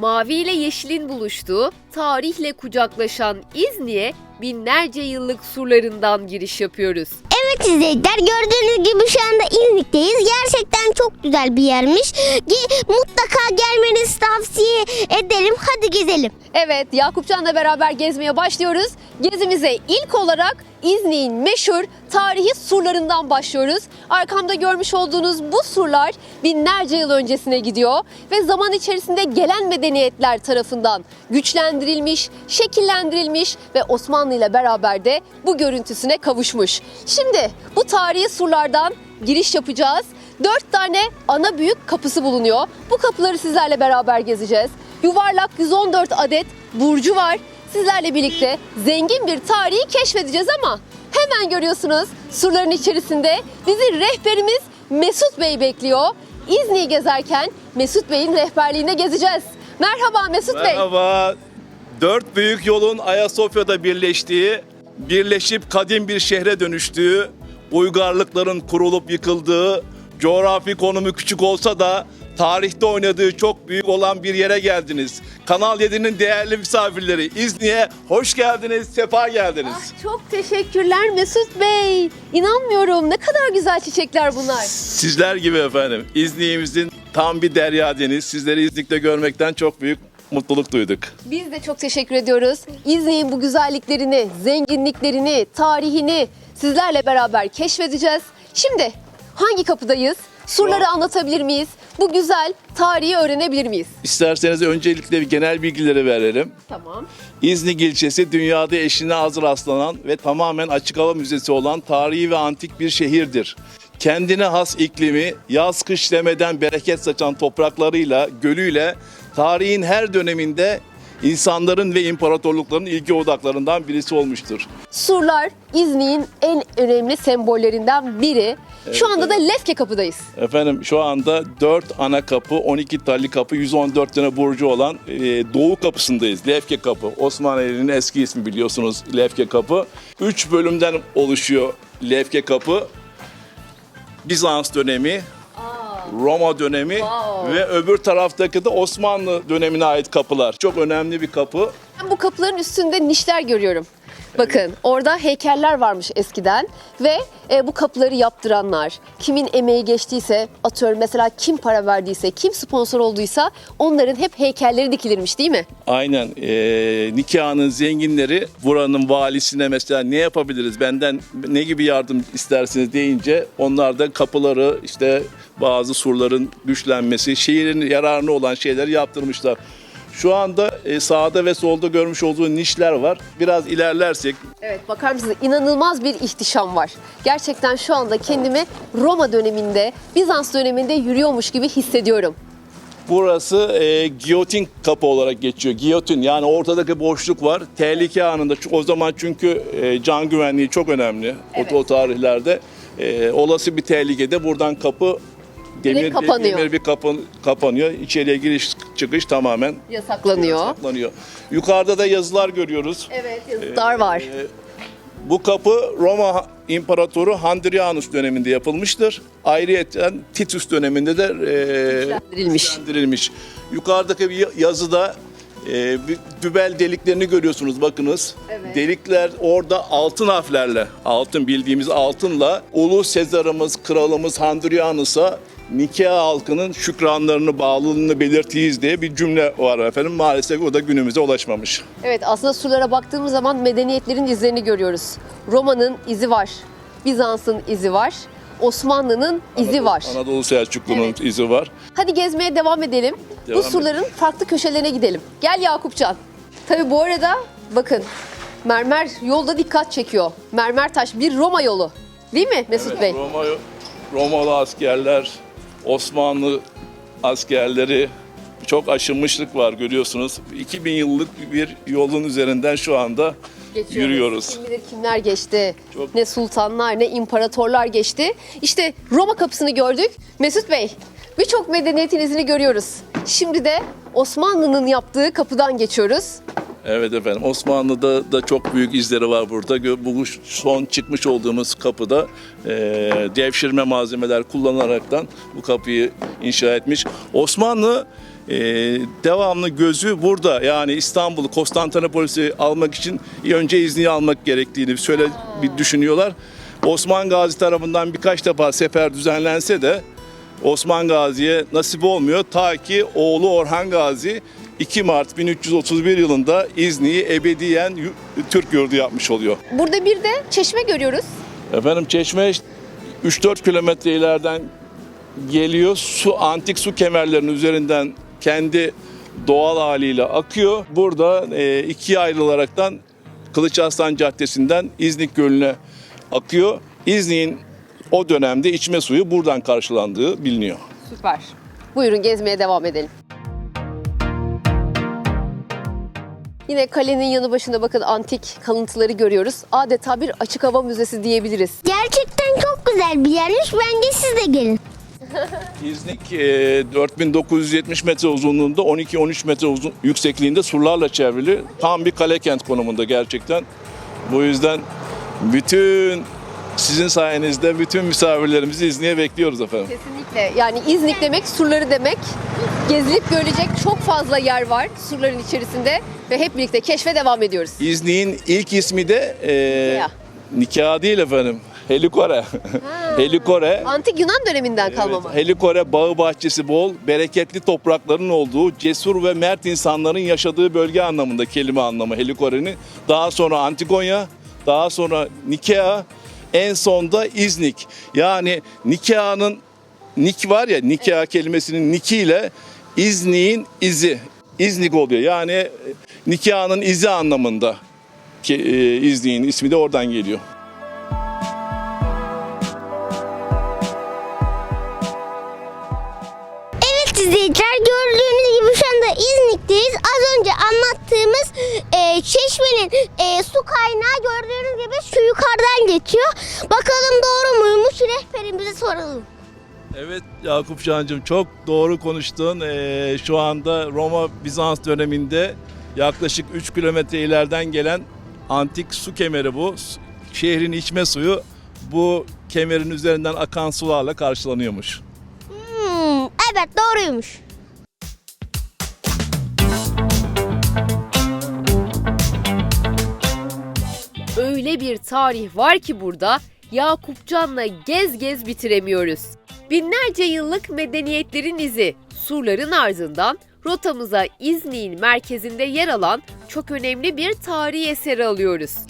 Mavi ile yeşilin buluştuğu, tarihle kucaklaşan İzni'ye binlerce yıllık surlarından giriş yapıyoruz. Evet izleyiciler gördüğünüz gibi şu anda İznik'teyiz. Gerçekten çok güzel bir yermiş. Ge- mutlaka gelmenizi tavsiye ederim. Hadi gezelim. Evet, Yakupcan'la beraber gezmeye başlıyoruz. Gezimize ilk olarak İznik'in meşhur tarihi surlarından başlıyoruz. Arkamda görmüş olduğunuz bu surlar binlerce yıl öncesine gidiyor ve zaman içerisinde gelen medeniyetler tarafından güçlendirilmiş, şekillendirilmiş ve Osmanlı ile beraber de bu görüntüsüne kavuşmuş. Şimdi bu tarihi surlardan giriş yapacağız. Dört tane ana büyük kapısı bulunuyor. Bu kapıları sizlerle beraber gezeceğiz. Yuvarlak 114 adet burcu var. Sizlerle birlikte zengin bir tarihi keşfedeceğiz ama hemen görüyorsunuz surların içerisinde bizi rehberimiz Mesut Bey bekliyor. İzni'yi gezerken Mesut Bey'in rehberliğinde gezeceğiz. Merhaba Mesut Bey. Merhaba. Dört büyük yolun Ayasofya'da birleştiği, birleşip kadim bir şehre dönüştüğü, uygarlıkların kurulup yıkıldığı, coğrafi konumu küçük olsa da tarihte oynadığı çok büyük olan bir yere geldiniz. Kanal 7'nin değerli misafirleri İzni'ye hoş geldiniz, sefa geldiniz. Ah, çok teşekkürler Mesut Bey. İnanmıyorum ne kadar güzel çiçekler bunlar. Sizler gibi efendim. İznik'imizin tam bir derya deniz. Sizleri İznik'te görmekten çok büyük mutluluk duyduk. Biz de çok teşekkür ediyoruz. İznik'in bu güzelliklerini, zenginliklerini, tarihini sizlerle beraber keşfedeceğiz. Şimdi hangi kapıdayız? Surları anlatabilir miyiz? Bu güzel tarihi öğrenebilir miyiz? İsterseniz öncelikle bir genel bilgileri verelim. Tamam. İznik ilçesi dünyada eşine az rastlanan ve tamamen açık hava müzesi olan tarihi ve antik bir şehirdir. Kendine has iklimi, yaz kış demeden bereket saçan topraklarıyla, gölüyle tarihin her döneminde insanların ve imparatorlukların ilgi odaklarından birisi olmuştur. Surlar İznik'in en önemli sembollerinden biri. Şu anda da Lefke kapıdayız. Efendim şu anda 4 ana kapı, 12 tali kapı, 114 tane burcu olan e, Doğu kapısındayız. Lefke kapı. Osmanlı'nın eski ismi biliyorsunuz Lefke kapı. 3 bölümden oluşuyor Lefke kapı. Bizans dönemi, Roma dönemi Wow. ve öbür taraftaki de Osmanlı dönemine ait kapılar. Çok önemli bir kapı. Ben bu kapıların üstünde nişler görüyorum. Bakın orada heykeller varmış eskiden ve e, bu kapıları yaptıranlar, kimin emeği geçtiyse, atıyorum mesela kim para verdiyse, kim sponsor olduysa onların hep heykelleri dikilirmiş değil mi? Aynen. Ee, nikahının zenginleri buranın valisine mesela ne yapabiliriz benden ne gibi yardım istersiniz deyince onlar da kapıları işte bazı surların güçlenmesi, şehrin yararına olan şeyleri yaptırmışlar. Şu anda e, sağda ve solda görmüş olduğu nişler var. Biraz ilerlersek Evet bakar mısınız inanılmaz bir ihtişam var. Gerçekten şu anda kendimi Roma döneminde, Bizans döneminde yürüyormuş gibi hissediyorum. burası e, giyotin kapı olarak geçiyor. Giyotin yani ortadaki boşluk var. Tehlike anında o zaman çünkü e, can güvenliği çok önemli Evet. o, o tarihlerde. E, olası bir tehlikede buradan kapı demir, kapanıyor. demir bir kapı, kapanıyor. İçeriye giriş çıkış tamamen Yasaklanıyor. yasaklanıyor. Yukarıda da yazılar görüyoruz. Evet yazılar var. E, bu kapı Roma İmparatoru Hadrianus döneminde yapılmıştır. Ayrıca Titus döneminde de e, Güçlendirilmiş. güçlendirilmiş. Yukarıdaki bir yazıda e, bir dübel deliklerini görüyorsunuz bakınız. Evet. Delikler orada altın harflerle, altın bildiğimiz altınla Ulu Sezarımız, kralımız Hadrianus'a Nikea halkının şükranlarını, bağlılığını belirtiyiz diye bir cümle var efendim. Maalesef o da günümüze ulaşmamış. Evet aslında surlara baktığımız zaman medeniyetlerin izlerini görüyoruz. Roma'nın izi var. Bizans'ın izi var. Osmanlı'nın izi var. Anadolu Selçuklu'nun Evet. izi var. Hadi gezmeye devam edelim. Devam Bu surların farklı köşelerine gidelim. Gel Yakupcan. Tabi bu arada bakın mermer yolda dikkat çekiyor. Mermer taş bir Roma yolu. Değil mi Mesut Evet, Bey? Roma, Romalı askerler, Osmanlı askerleri çok aşınmışlık var görüyorsunuz. 2000 yıllık bir yolun üzerinden şu anda Geçiyoruz. yürüyoruz. Kim bilir kimler geçti. Çok- Ne sultanlar ne imparatorlar geçti. İşte Roma kapısını gördük. Mesut Bey birçok medeniyetin izini görüyoruz. Şimdi de Osmanlı'nın yaptığı kapıdan geçiyoruz. Evet efendim Osmanlı'da da çok büyük izleri var burada. Bu son çıkmış olduğumuz kapıda e, devşirme malzemeler kullanaraktan bu kapıyı inşa etmiş. Osmanlı e, devamlı gözü burada. Yani İstanbul'u, Konstantinopolis'i almak için önce izni almak gerektiğini şöyle bir düşünüyorlar. Osman Gazi tarafından birkaç defa sefer düzenlense de Osman Gazi'ye nasip olmuyor. Ta ki oğlu Orhan Gazi 2 Mart 1331 yılında İzni'yi ebediyen Türk yurdu yapmış oluyor. Burada bir de çeşme görüyoruz. Efendim çeşme 3-4 kilometre ileriden geliyor. Su antik su kemerlerinin üzerinden kendi doğal haliyle akıyor. Burada e, ikiye ayrılaraktan Kılıç Arslan Caddesi'nden İznik Gölü'ne akıyor. İznik'in o dönemde içme suyu buradan karşılandığı biliniyor. Süper. Buyurun gezmeye devam edelim. Yine kalenin yanı başında bakın antik kalıntıları görüyoruz. Adeta bir açık hava müzesi diyebiliriz. Gerçekten çok güzel bir yermiş. Bence siz de gelin. İznik e, 4970 metre uzunluğunda 12-13 metre uzun, yüksekliğinde surlarla çevrili. Tam bir kale kent konumunda gerçekten. Bu yüzden bütün sizin sayenizde bütün misafirlerimizi İznik'e bekliyoruz efendim. Kesinlikle. Yani İznik demek surları demek. Gezilip görülecek çok fazla yer var surların içerisinde ve hep birlikte keşfe devam ediyoruz. İznik'in ilk ismi de e, Nikah. Nikah değil efendim. Helikore. Helikore. Antik Yunan döneminden kalma Evet, mı? Helikore bağı bahçesi bol, bereketli toprakların olduğu, cesur ve mert insanların yaşadığı bölge anlamında kelime anlamı Helikore'nin. Daha sonra Antigonya, daha sonra Nikea, en sonda İznik. Yani Nikea'nın Nik var ya Nikea kelimesinin Niki ile İznik'in izi. İznik oluyor. Yani Nikea'nın izi anlamında ki e, İznik'in ismi de oradan geliyor. İzleyiciler gördüğünüz gibi şu anda İznik'teyiz. Az önce anlattığımız e, çeşmenin e, su kaynağı gördüğünüz gibi şu yukarıdan geçiyor. Bakalım doğru muymuş rehberimize soralım. Evet Yakup Şancığım çok doğru konuştun. Ee, şu anda Roma Bizans döneminde yaklaşık 3 kilometre ileriden gelen antik su kemeri bu. Şehrin içme suyu bu kemerin üzerinden akan sularla karşılanıyormuş. Evet doğruymuş. Öyle bir tarih var ki burada Yakupcan'la gez gez bitiremiyoruz. Binlerce yıllık medeniyetlerin izi surların ardından rotamıza İznik'in merkezinde yer alan çok önemli bir tarihi eseri alıyoruz.